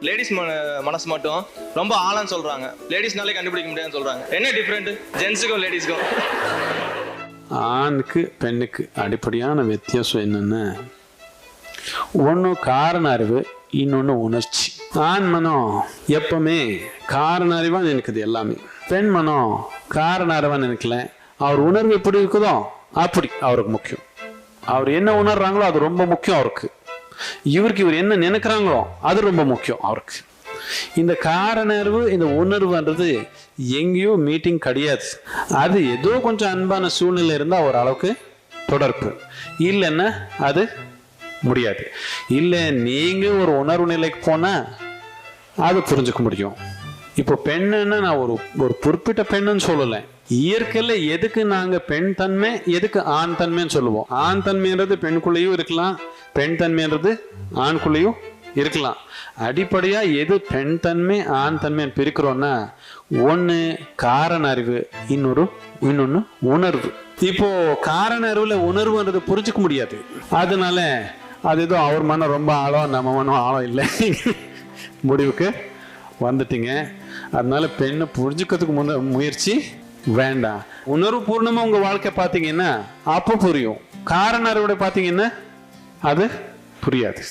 Ladies மனசு மட்டும் ரொம்ப ஆழம் சொல்றாங்க. லேடிஸ்னாலே கண்டுபிடிக்க முடியாதுன்னு சொல்றாங்க. என்ன டிஃப்ரெண்ட் ஜென்ஸுக்கும் லேடிஸ்க்கும் ஆணுக்கு பெண்ணுக்கு அடிப்படையான வித்தியாசம் என்னென்ன? ஒன்று காரண அறிவு இன்னொன்று உணர்ச்சி. ஆண் மனம் எப்பவுமே காரண அறிவாக நினைக்குது எல்லாமே. பெண் மனம் காரண அறிவாக நினைக்கல. அவர் உணர்வு எப்படி இருக்குதோ அப்படி அவருக்கு முக்கியம். அவர் என்ன உணர்றாங்களோ அது ரொம்ப முக்கியம் அவருக்கு. இவருக்கு இவர் என்ன நினைக்கிறாங்களோ அது ரொம்ப முக்கியம் அவருக்கு. இந்த காரணர்வு இந்த உணர்வுன்றது எங்கேயோ மீட்டிங் கிடையாது. அது ஏதோ கொஞ்சம் அன்பான சூழ்நிலை இருந்தால் ஓரளவுக்கு தொடர்பு. இல்லைன்னா அது முடியாது. இல்லை நீங்கள் ஒரு உணர்வு நிலைக்கு போனால் அது புரிஞ்சுக்க முடியும். இப்போ பெண்ணுன்னா நான் ஒரு ஒரு குறிப்பிட்ட பெண்ணுன்னு சொல்லலை. இயற்கையில் எதுக்கு நாங்கள் பெண் தன்மை எதுக்கு ஆண் தன்மைன்னு சொல்லுவோம்? ஆண் தன்மைன்றது பெண்குள்ளேயும் இருக்கலாம் பெண் தன்மைன்றது ஆண்குள்ளேயும் இருக்கலாம். அடிப்படையாக எது பெண் தன்மை ஆண் தன்மைன்னு பிரிக்கிறோன்னா ஒன்று காரண அறிவு இன்னொரு இன்னொன்று உணர்வு. இப்போ காரண அறிவில் உணர்வுன்றது புரிஞ்சுக்க முடியாது. அதனால அது எதுவும் அவர் மனம் ரொம்ப ஆழம் நம்ம மனம் ஆழம் இல்லை. முடிவுக்கு வந்துட்டீங்க. அதனால பெண்ணை புரிஞ்சுக்கிறதுக்கு முன்ன முயற்சி வேண்டாம். உணர்வு பூர்ணமா உங்க வாழ்க்கை பார்த்தீங்கன்னா அப்போ புரியும். காரண அறுவடை பார்த்தீங்கன்னா அது புரியாது.